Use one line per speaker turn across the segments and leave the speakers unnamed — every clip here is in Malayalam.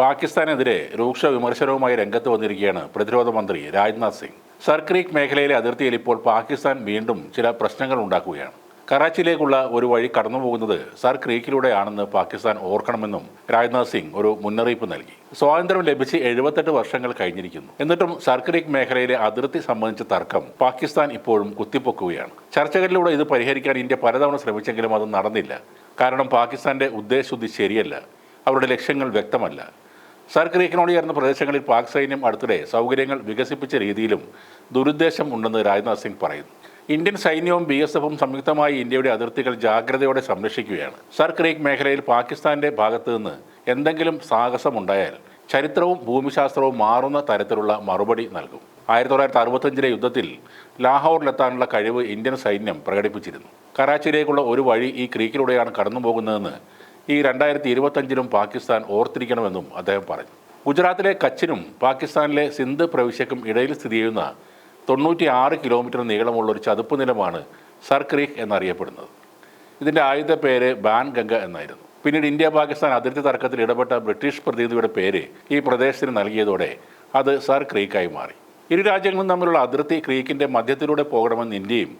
പാകിസ്ഥാനെതിരെ രൂക്ഷ വിമർശനവുമായി രംഗത്ത് വന്നിരിക്കുകയാണ് പ്രതിരോധ മന്ത്രി രാജ്നാഥ് സിംഗ്. സർക്രീക് മേഖലയിലെ അതിർത്തിയിൽ ഇപ്പോൾ പാകിസ്ഥാൻ വീണ്ടും ചില പ്രശ്നങ്ങൾ ഉണ്ടാക്കുകയാണ്. കറാച്ചിയിലേക്കുള്ള ഒരു വഴി കടന്നുപോകുന്നത് സർ ക്രീക്കിലൂടെയാണെന്ന് പാകിസ്ഥാൻ ഓർക്കണമെന്നും രാജ്നാഥ് സിംഗ് ഒരു മുന്നറിയിപ്പ് നൽകി. സ്വാതന്ത്ര്യം ലഭിച്ച് എഴുപത്തെട്ട് വർഷങ്ങൾ കഴിഞ്ഞിരിക്കുന്നു. എന്നിട്ടും സർക്രീക് മേഖലയിലെ അതിർത്തി സംബന്ധിച്ച തർക്കം പാകിസ്ഥാൻ ഇപ്പോഴും കുത്തിപ്പൊക്കുകയാണ്. ചർച്ചകളിലൂടെ ഇത് പരിഹരിക്കാൻ ഇന്ത്യ പലതവണ ശ്രമിച്ചെങ്കിലും അത് നടന്നില്ല. കാരണം പാകിസ്ഥാന്റെ ഉദ്ദേശശുദ്ധി ശരിയല്ല. അവരുടെ ലക്ഷ്യങ്ങൾ വ്യക്തമല്ല. സർ ക്രീക്കിനോട് ചേർന്ന പ്രദേശങ്ങളിൽ പാക് സൈന്യം അടുത്തിടെ സൗകര്യങ്ങൾ വികസിപ്പിച്ച രീതിയിലും ദുരുദ്ദേശം ഉണ്ടെന്ന് രാജ്നാഥ് സിംഗ് പറയുന്നു. ഇന്ത്യൻ സൈന്യവും ബി എസ് എഫും സംയുക്തമായി ഇന്ത്യയുടെ അതിർത്തികൾ ജാഗ്രതയോടെ സംരക്ഷിക്കുകയാണ്. സർ മേഖലയിൽ പാകിസ്ഥാന്റെ ഭാഗത്തു നിന്ന് എന്തെങ്കിലും സാഹസമുണ്ടായാൽ ചരിത്രവും ഭൂമിശാസ്ത്രവും മാറുന്ന തരത്തിലുള്ള മറുപടി നൽകും. ആയിരത്തി തൊള്ളായിരത്തി അറുപത്തഞ്ചിലെ യുദ്ധത്തിൽ ലാഹോറിലെത്താനുള്ള കഴിവ് ഇന്ത്യൻ സൈന്യം പ്രകടിപ്പിച്ചിരുന്നു. കറാച്ചിയിലേക്കുള്ള ഒരു വഴി ഈ ക്രീക്കിലൂടെയാണ് കടന്നു പോകുന്നതെന്ന് ഈ രണ്ടായിരത്തി ഇരുപത്തഞ്ചിലും പാകിസ്ഥാൻ ഓർത്തിരിക്കണമെന്നും അദ്ദേഹം പറഞ്ഞു. ഗുജറാത്തിലെ കച്ചിനും പാകിസ്ഥാനിലെ സിന്ധ് പ്രവിശ്യക്കും ഇടയിൽ സ്ഥിതി ചെയ്യുന്ന തൊണ്ണൂറ്റി ആറ് കിലോമീറ്റർ നീളമുള്ള ഒരു ചതുപ്പ് നിലമാണ് സർക്രീഖ് എന്നറിയപ്പെടുന്നത്. ഇതിന്റെ ആദ്യത്തെ പേര് ബാൻ ഗംഗ എന്നായിരുന്നു. പിന്നീട് ഇന്ത്യ പാകിസ്ഥാൻ അതിർത്തി തർക്കത്തിൽ ഇടപെട്ട ബ്രിട്ടീഷ് പ്രതിനിധിയുടെ പേര് ഈ പ്രദേശത്തിന് നൽകിയതോടെ അത് സർ ക്രീക്കായി മാറി. ഇരു രാജ്യങ്ങളും തമ്മിലുള്ള അതിർത്തി ക്രീക്കിന്റെ മധ്യത്തിലൂടെ പോകണമെന്ന് ഇന്ത്യയും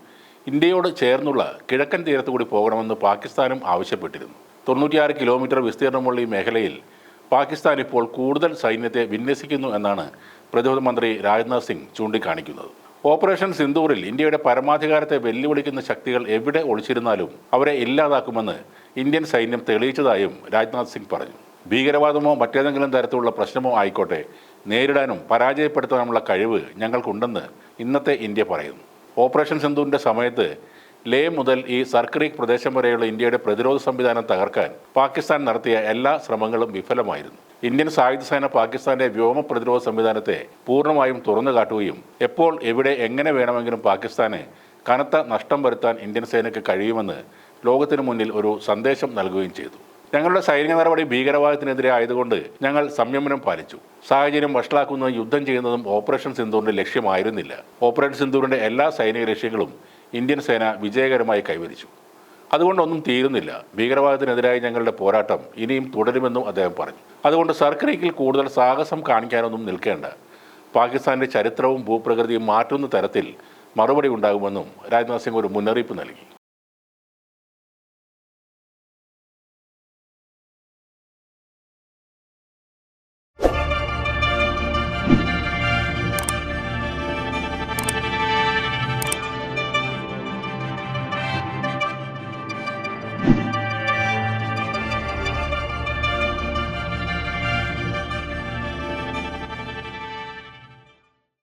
ഇന്ത്യയോട് ചേർന്നുള്ള കിഴക്കൻ തീരത്തുകൂടി പോകണമെന്ന് പാകിസ്ഥാനും ആവശ്യപ്പെട്ടിരുന്നു. തൊണ്ണൂറ്റിയാറ് കിലോമീറ്റർ വിസ്തീർണമുള്ള ഈ മേഖലയിൽ പാകിസ്ഥാൻ ഇപ്പോൾ കൂടുതൽ സൈന്യത്തെ വിന്യസിക്കുന്നു എന്നാണ് പ്രതിരോധ മന്ത്രി രാജ്നാഥ് സിംഗ് ചൂണ്ടിക്കാണിക്കുന്നത്. ഓപ്പറേഷൻ സിന്ദൂറിൽ ഇന്ത്യയുടെ പരമാധികാരത്തെ വെല്ലുവിളിക്കുന്ന ശക്തികൾ എവിടെ ഒളിച്ചിരുന്നാലും അവരെ ഇല്ലാതാക്കുമെന്ന് ഇന്ത്യൻ സൈന്യം തെളിയിച്ചതായും രാജ്നാഥ് സിംഗ് പറഞ്ഞു. ഭീകരവാദമോ മറ്റേതെങ്കിലും തരത്തിലുള്ള പ്രശ്നമോ ആയിക്കോട്ടെ നേരിടാനും പരാജയപ്പെടുത്താനുമുള്ള കഴിവ് ഞങ്ങൾക്കുണ്ടെന്ന് ഇന്നത്തെ ഇന്ത്യ പറയുന്നു. ഓപ്പറേഷൻ സിന്ധുവിന്റെ സമയത്ത് ലേ മുതൽ ഈ സർക്രീക്ക് പ്രദേശം വരെയുള്ള ഇന്ത്യയുടെ പ്രതിരോധ സംവിധാനം തകർക്കാൻ പാകിസ്ഥാൻ നടത്തിയ എല്ലാ ശ്രമങ്ങളും വിഫലമായിരുന്നു. ഇന്ത്യൻ സായുധ സേന പാകിസ്ഥാന്റെ വ്യോമ പ്രതിരോധ സംവിധാനത്തെ പൂർണമായും തുറന്നു കാട്ടുകയും എപ്പോൾ എവിടെ എങ്ങനെ വേണമെങ്കിലും പാകിസ്ഥാന് കനത്ത നഷ്ടം വരുത്താൻ ഇന്ത്യൻ സേനയ്ക്ക് കഴിയുമെന്ന് ലോകത്തിനു മുന്നിൽ ഒരു സന്ദേശം നൽകുകയും ചെയ്തു. ഞങ്ങളുടെ സൈനിക നടപടി ഭീകരവാദത്തിനെതിരെ ആയതുകൊണ്ട് ഞങ്ങൾ സംയമനം പാലിച്ചു. സാഹചര്യം വഷളാക്കുന്നതും യുദ്ധം ചെയ്യുന്നതും ഓപ്പറേഷൻ സിന്ദൂറിന്റെ ലക്ഷ്യമായിരുന്നില്ല. ഓപ്പറേഷൻ സിന്ദൂറിന്റെ എല്ലാ സൈനിക ലക്ഷ്യങ്ങളും ഇന്ത്യൻ സേന വിജയകരമായി കൈവരിച്ചു. അതുകൊണ്ടൊന്നും തീരുന്നില്ല. ഭീകരവാദത്തിനെതിരായ ഞങ്ങളുടെ പോരാട്ടം ഇനിയും തുടരുമെന്നും അദ്ദേഹം പറഞ്ഞു. അതുകൊണ്ട് സർക്രീക്കിൽ കൂടുതൽ സാഹസം കാണിക്കാനൊന്നും നിൽക്കേണ്ട. പാകിസ്ഥാന്റെ ചരിത്രവും ഭൂപ്രകൃതിയും മാറ്റുന്ന തരത്തിൽ മറുപടി ഉണ്ടാകുമെന്നും രാജ്നാഥ് സിംഗ് ഒരു മുന്നറിയിപ്പ് നൽകി.